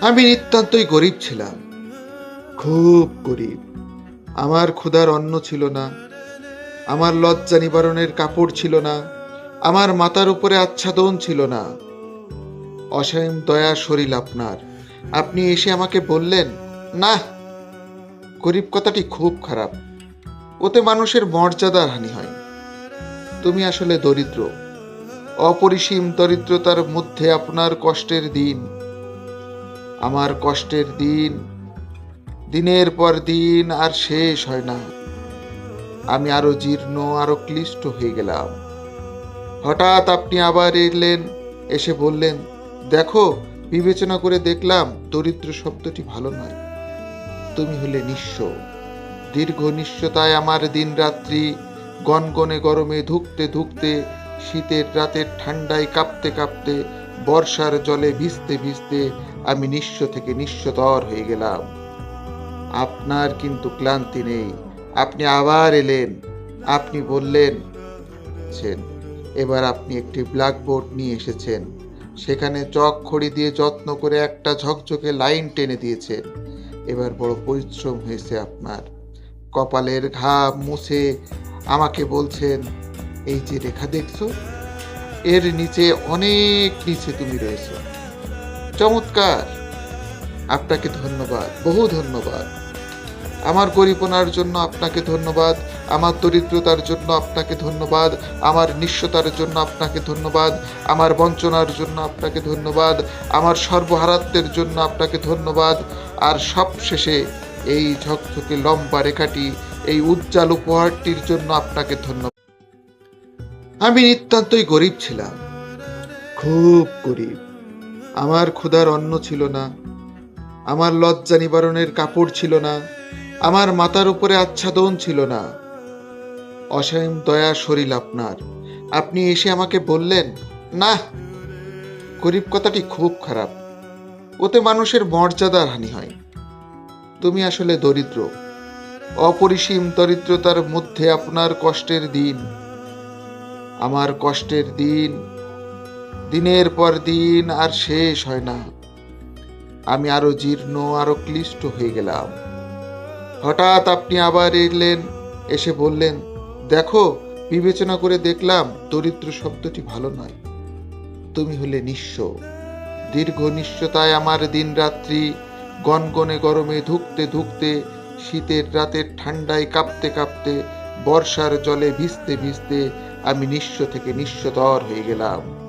আমি নিতান্তই গরিব ছিলাম। খুব গরিব। আমার ক্ষুধার অন্ন ছিল না। আমার লজ্জা নিবারণের কাপড় ছিল না। আমার মাথার উপরে আচ্ছাদন ছিল না। অসীম দয়া শরীর আপনার। আপনি এসে আমাকে বললেন, না, গরিব কথাটি খুব খারাপ। ওতে মানুষের মর্যাদার হানি হয়। তুমি আসলে দরিদ্র। অপরিসীম দরিদ্রতার মধ্যে আপনার কষ্টের দিন। আমার কষ্টের দিন, দিনের পর দিন আর শেষ হয় না। আমি আরও জীর্ণ, আরও ক্লিষ্ট হয়ে গেলাম। হঠাৎ আপনি আবার এলেন, এসে বললেন, দেখো, বিবেচনা করে দেখলাম দরিদ্র শব্দটি ভালো নয়। তুমি হলে নিঃস্ব। দীর্ঘ নিঃস্বতায় আমার দিন রাত্রি গনগনে গরমে ধুকতে ধুকতে, শীতের রাতের ঠান্ডায় কাঁপতে কাঁপতে বর্ষার জলে ভিজতে ভিজতে আমি নিঃস্ব থেকে নিঃস্বতর হয়ে গেলাম। আপনার কিন্তু ক্লান্তি নেই। আপনি আবার এলেন। আপনি বললেন এবার আপনি একটি ব্ল্যাকবোর্ড নিয়ে এসেছেন। সেখানে চক খড়ি দিয়ে যত্ন করে একটা ঝকঝকে লাইন টেনে দিয়েছেন। এবার বড় পরিশ্রম হয়েছে আপনার। কপালের ঘাম মুছে আমাকে বলছেন, এই যে রেখা দেখছ এর নিচে অনেক নিচে তুমি রয়েছো। চমৎকার। আপনাকে ধন্যবাদ, বহু ধন্যবাদ। আমার গরিবনার জন্য আপনাকে ধন্যবাদ, আমার দরিদ্রতার জন্য আপনাকে ধন্যবাদ, আমার নিঃস্বতার জন্য আপনাকে ধন্যবাদ, আমার বঞ্চনার জন্য আপনাকে ধন্যবাদ, আমার সর্বহারাত্মের জন্য আপনাকে ধন্যবাদ। আর সবশেষে এই ঝকঝকে লম্বা রেখাটি, এই উজ্জ্বল উপহারটির জন্য আপনাকে ধন্যবাদ। আমি নিতান্তই গরিব ছিলাম। খুব গরিব। আমার ক্ষুধার অন্ন ছিল না। আমার লজ্জা নিবারণের কাপড় ছিল না। আমার মাথার উপরে আচ্ছাদন ছিল না। অসীম দয়া শরীর আপনার। আপনি এসে আমাকে বললেন না গরিব কথাটি খুব খারাপ। ওতে মানুষের মর্যাদার হানি হয়। তুমি আসলে দরিদ্র। অপরিসীম দরিদ্রতার মধ্যে আপনার কষ্টের দিন। আমার কষ্টের দিন, দিনের পর দিন আর শেষ হয় না। আমি আরও জীর্ণ, আরও ক্লিষ্ট হয়ে গেলাম। হঠাৎ আপনি আবার এলেন, এসে বললেন, দেখো, বিবেচনা করে দেখলাম দরিদ্র শব্দটি ভালো নয়। তুমি হলে নিঃস্ব। দীর্ঘ নিঃস্বতায় আমার দিন রাত্রি গনগনে গরমে ধুকতে ধুকতে, শীতের রাতের ঠান্ডায় কাঁপতে কাঁপতে বর্ষার জলে ভিজতে ভিজতে আমি নিঃস্ব থেকে নিঃস্বতর হয়ে গেলাম।